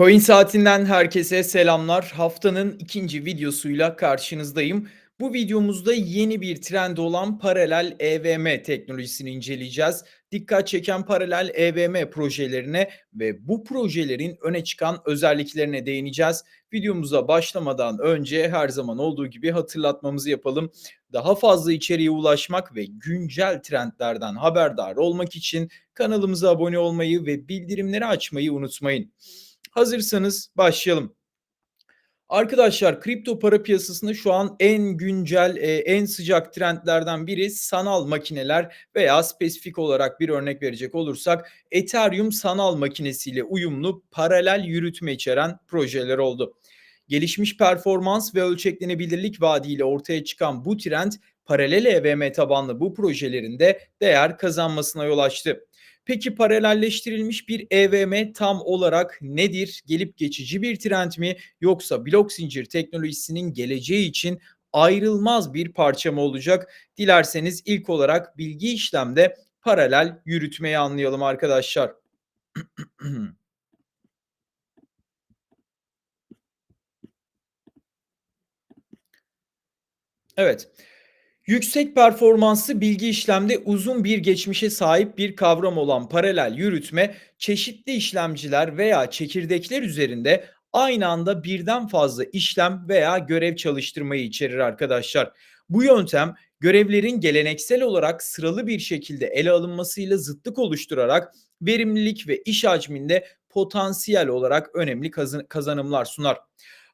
Coin Saatinden herkese selamlar. Haftanın ikinci videosuyla karşınızdayım. Bu videomuzda yeni bir trend olan paralel EVM teknolojisini inceleyeceğiz. Dikkat çeken paralel EVM projelerine ve bu projelerin öne çıkan özelliklerine değineceğiz. Videomuza başlamadan önce her zaman olduğu gibi hatırlatmamızı yapalım. Daha fazla içeriğe ulaşmak ve güncel trendlerden haberdar olmak için kanalımıza abone olmayı ve bildirimleri açmayı unutmayın. Hazırsanız başlayalım. Arkadaşlar kripto para piyasasında şu an en güncel, eee, en sıcak trendlerden biri sanal makineler veya spesifik olarak bir örnek verecek olursak Ethereum sanal makinesiyle uyumlu paralel yürütme içeren projeler oldu. Gelişmiş performans ve ölçeklenebilirlik vaadiyle ortaya çıkan bu trend paralel EVM tabanlı bu projelerin de değer kazanmasına yol açtı. Peki paralelleştirilmiş bir EVM tam olarak nedir? Gelip geçici bir trend mi yoksa blok zincir teknolojisinin geleceği için ayrılmaz bir parça mı olacak? Dilerseniz ilk olarak bilgi işlemde paralel yürütmeyi anlayalım arkadaşlar. Evet. Yüksek performanslı bilgi işlemde uzun bir geçmişe sahip bir kavram olan paralel yürütme, çeşitli işlemciler veya çekirdekler üzerinde aynı anda birden fazla işlem veya görev çalıştırmayı içerir arkadaşlar. Bu yöntem görevlerin geleneksel olarak sıralı bir şekilde ele alınmasıyla zıtlık oluşturarak verimlilik ve iş hacminde potansiyel olarak önemli kazanımlar sunar.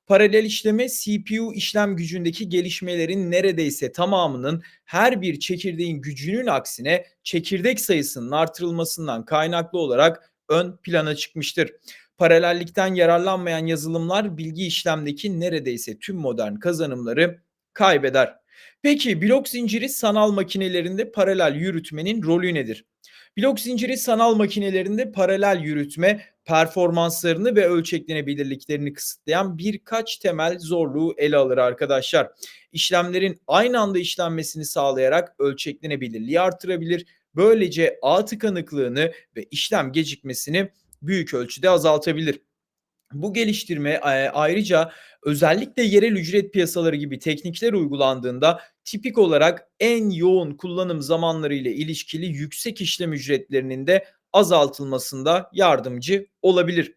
Paralel işleme CPU işlem gücündeki gelişmelerin neredeyse tamamının her bir çekirdeğin gücünün aksine çekirdek sayısının artırılmasından kaynaklı olarak ön plana çıkmıştır. Paralellikten yararlanmayan yazılımlar bilgi işlemdeki neredeyse tüm modern kazanımları kaybeder. Peki blok zinciri sanal makinelerinde paralel yürütmenin rolü nedir? Blok zinciri sanal makinelerinde paralel yürütme performanslarını ve ölçeklenebilirliklerini kısıtlayan birkaç temel zorluğu ele alır arkadaşlar. İşlemlerin aynı anda işlenmesini sağlayarak ölçeklenebilirliği artırabilir. Böylece ağ tıkanıklığını ve işlem gecikmesini büyük ölçüde azaltabilir. Bu geliştirme ayrıca özellikle yerel ücret piyasaları gibi teknikler uygulandığında tipik olarak en yoğun kullanım zamanları ile ilişkili yüksek işlem ücretlerinin de azaltılmasında yardımcı olabilir.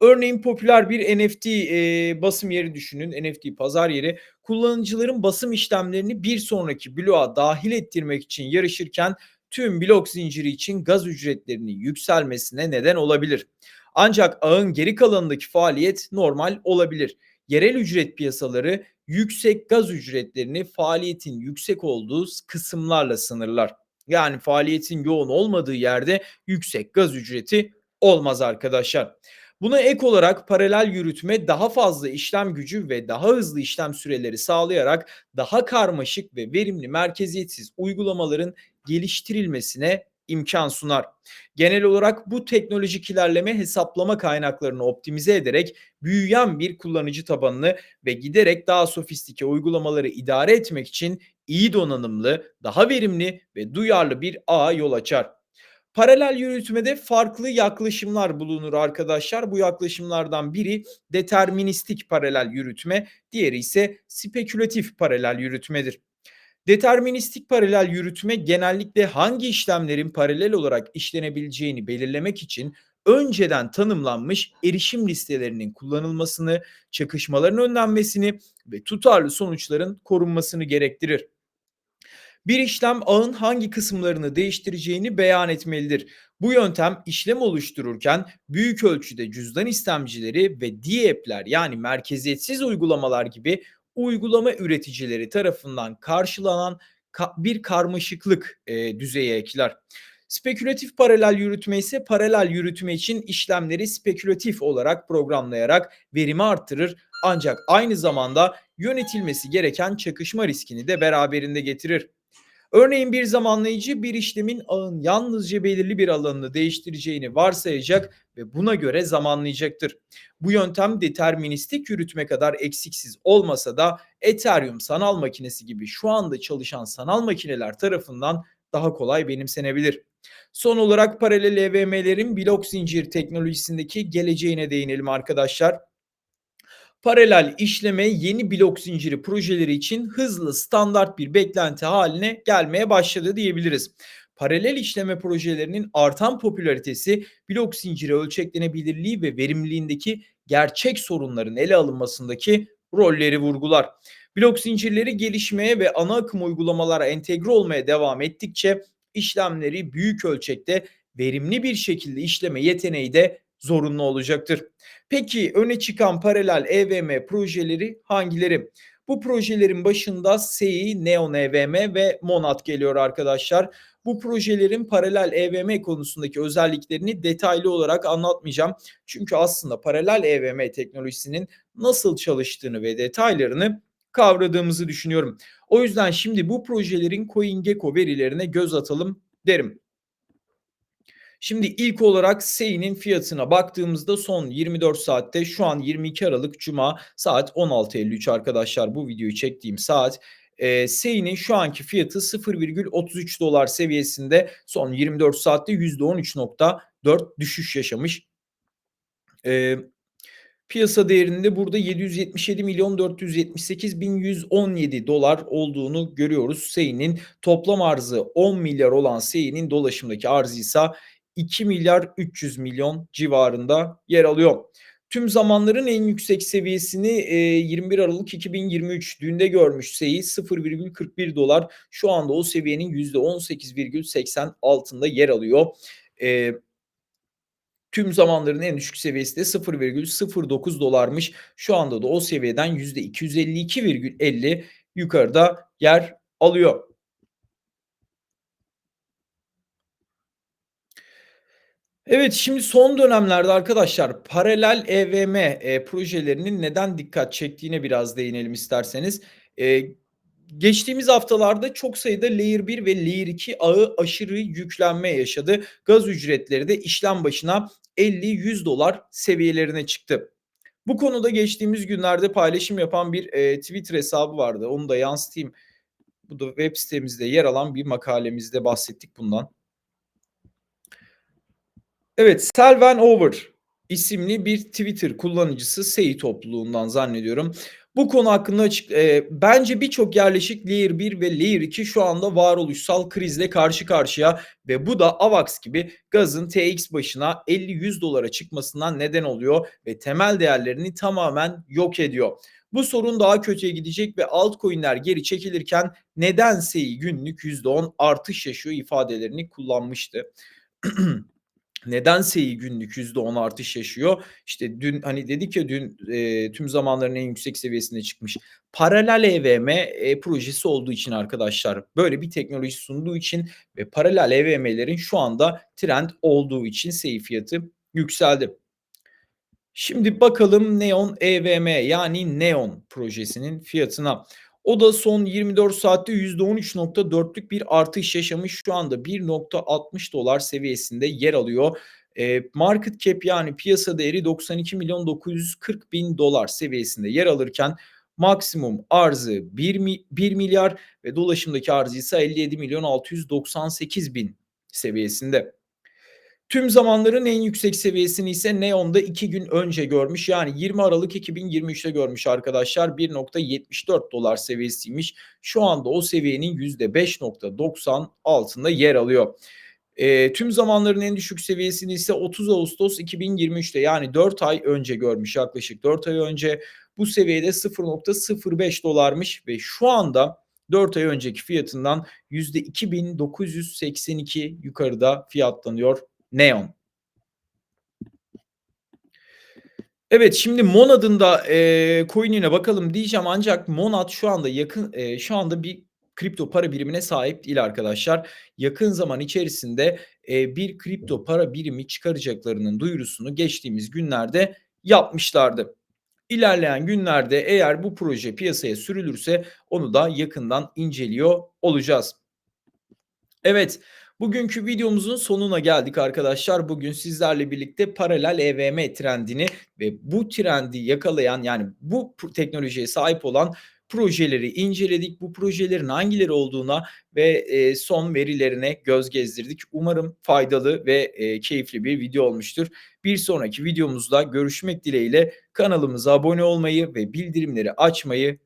Örneğin popüler bir NFT e, basım yeri düşünün, NFT pazar yeri. Kullanıcıların basım işlemlerini bir sonraki bloğa dahil ettirmek için yarışırken tüm blok zinciri için gaz ücretlerinin yükselmesine neden olabilir. Ancak ağın geri kalanındaki faaliyet normal olabilir. Yerel ücret piyasaları yüksek gaz ücretlerini faaliyetin yüksek olduğu kısımlarla sınırlar. Yani faaliyetin yoğun olmadığı yerde yüksek gaz ücreti olmaz arkadaşlar. Buna ek olarak paralel yürütme daha fazla işlem gücü ve daha hızlı işlem süreleri sağlayarak daha karmaşık ve verimli merkeziyetsiz uygulamaların geliştirilmesine imkan sunar. Genel olarak bu teknolojik ilerleme hesaplama kaynaklarını optimize ederek büyüyen bir kullanıcı tabanını ve giderek daha sofistike uygulamaları idare etmek için iyi donanımlı, daha verimli ve duyarlı bir ağa yol açar. Paralel yürütmede farklı yaklaşımlar bulunur arkadaşlar. Bu yaklaşımlardan biri deterministik paralel yürütme, diğeri ise spekülatif paralel yürütmedir. Deterministik paralel yürütme genellikle hangi işlemlerin paralel olarak işlenebileceğini belirlemek için önceden tanımlanmış erişim listelerinin kullanılmasını, çakışmaların önlenmesini ve tutarlı sonuçların korunmasını gerektirir. Bir işlem ağın hangi kısımlarını değiştireceğini beyan etmelidir. Bu yöntem işlem oluştururken büyük ölçüde cüzdan istemcileri ve DApp'ler yani merkeziyetsiz uygulamalar gibi uygulama üreticileri tarafından karşılanan bir karmaşıklık e, düzeyi ekler. Spekülatif paralel yürütme ise paralel yürütme için işlemleri spekülatif olarak programlayarak verimi arttırır ancak aynı zamanda yönetilmesi gereken çakışma riskini de beraberinde getirir. Örneğin bir zamanlayıcı bir işlemin ağın yalnızca belirli bir alanını değiştireceğini varsayacak ve buna göre zamanlayacaktır. Bu yöntem deterministik yürütme kadar eksiksiz olmasa da Ethereum sanal makinesi gibi şu anda çalışan sanal makineler tarafından daha kolay benimsenebilir. Son olarak paralel EVM'lerin blok zincir teknolojisindeki geleceğine değinelim arkadaşlar. Paralel işleme yeni blok zinciri projeleri için hızlı standart bir beklenti haline gelmeye başladı diyebiliriz. Paralel işleme projelerinin artan popülaritesi blok zinciri ölçeklenebilirliği ve verimliliğindeki gerçek sorunların ele alınmasındaki rolleri vurgular. Blok zincirleri gelişmeye ve ana akım uygulamalara entegre olmaya devam ettikçe işlemleri büyük ölçekte verimli bir şekilde işleme yeteneği de zorunlu olacaktır. Peki öne çıkan paralel EVM projeleri hangileri? Bu projelerin başında SEI, Neon EVM ve Monad geliyor arkadaşlar. Bu projelerin paralel EVM konusundaki özelliklerini detaylı olarak anlatmayacağım. Çünkü aslında paralel EVM teknolojisinin nasıl çalıştığını ve detaylarını kavradığımızı düşünüyorum. O yüzden şimdi bu projelerin CoinGecko verilerine göz atalım derim. Şimdi ilk olarak SEI'nin fiyatına baktığımızda son 24 saatte şu an 22 Aralık Cuma saat 16.53 arkadaşlar bu videoyu çektiğim saat. E, SEI'nin şu anki fiyatı 0,33 dolar seviyesinde son 24 saatte %13.4 düşüş yaşamış. E, Piyasa değerinde burada 777 milyon 478 bin 117 dolar olduğunu görüyoruz. SEI'nin toplam arzı 10 milyar olan SEI'nin dolaşımdaki arzı ise 2 milyar 300 milyon civarında yer alıyor. Tüm zamanların en yüksek seviyesini 21 Aralık 2023 dünde görmüş SEI 0,41 dolar. Şu anda o seviyenin %18,80 altında yer alıyor. E, tüm zamanların en düşük seviyesi de 0,09 dolarmış. Şu anda da o seviyeden %252,50 yukarıda yer alıyor. Evet şimdi son dönemlerde arkadaşlar paralel EVM e, projelerinin neden dikkat çektiğine biraz değinelim isterseniz. E, geçtiğimiz haftalarda çok sayıda Layer 1 ve Layer 2 ağı aşırı yüklenme yaşadı. Gaz ücretleri de işlem başına 50-100 dolar seviyelerine çıktı. Bu konuda geçtiğimiz günlerde paylaşım yapan bir e, Twitter hesabı vardı. Onu da yansıtayım. Bu da web sitemizde yer alan bir makalemizde bahsettik bundan. Evet, Selvan Over isimli bir Twitter kullanıcısı SEI topluluğundan zannediyorum. Bu konu hakkında açık e, bence birçok yerleşik Layer 1 ve Layer 2 şu anda varoluşsal krizle karşı karşıya ve bu da AVAX gibi gazın TX başına 50-100 dolara çıkmasından neden oluyor ve temel değerlerini tamamen yok ediyor. Bu sorun daha kötüye gidecek ve altcoin'ler geri çekilirken neden SEI günlük %10 artış yaşıyor ifadelerini kullanmıştı. Neden SEI günlük %10 artış yaşıyor? İşte dün hani dedik ya dün e, tüm zamanların en yüksek seviyesine çıkmış. Paralel EVM e, projesi olduğu için arkadaşlar böyle bir teknoloji sunduğu için ve paralel EVM'lerin şu anda trend olduğu için SEI fiyatı yükseldi. Şimdi bakalım Neon EVM yani Neon projesinin fiyatına. O da son 24 saatte %13.4'lük bir artış yaşamış. Şu anda 1.60 dolar seviyesinde yer alıyor. E, market cap yani piyasa değeri 92 milyon 940 bin dolar seviyesinde yer alırken maksimum arzı 1, 1 milyar ve dolaşımdaki arzı ise 57 milyon 698 bin seviyesinde. Tüm zamanların en yüksek seviyesini ise Neon'da 2 gün önce görmüş. Yani 20 Aralık 2023'te görmüş arkadaşlar. 1.74 dolar seviyesiymiş. Şu anda o seviyenin %5.90 altında yer alıyor. E, tüm zamanların en düşük seviyesini ise 30 Ağustos 2023'te yani 4 ay önce görmüş yaklaşık 4 ay önce bu seviyede 0.05 dolarmış ve şu anda 4 ay önceki fiyatından %2982 yukarıda fiyatlanıyor Neon. Evet şimdi Monad'ın da e, coin'ine bakalım diyeceğim ancak Monad şu anda yakın e, şu anda bir kripto para birimine sahip değil arkadaşlar. Yakın zaman içerisinde e, bir kripto para birimi çıkaracaklarının duyurusunu geçtiğimiz günlerde yapmışlardı. İlerleyen günlerde eğer bu proje piyasaya sürülürse onu da yakından inceliyor olacağız. Evet, Bugünkü videomuzun sonuna geldik arkadaşlar. Bugün sizlerle birlikte paralel EVM trendini ve bu trendi yakalayan yani bu teknolojiye sahip olan projeleri inceledik. Bu projelerin hangileri olduğuna ve, eee, son verilerine göz gezdirdik. Umarım faydalı ve, eee, keyifli bir video olmuştur. Bir sonraki videomuzda görüşmek dileğiyle kanalımıza abone olmayı ve bildirimleri açmayı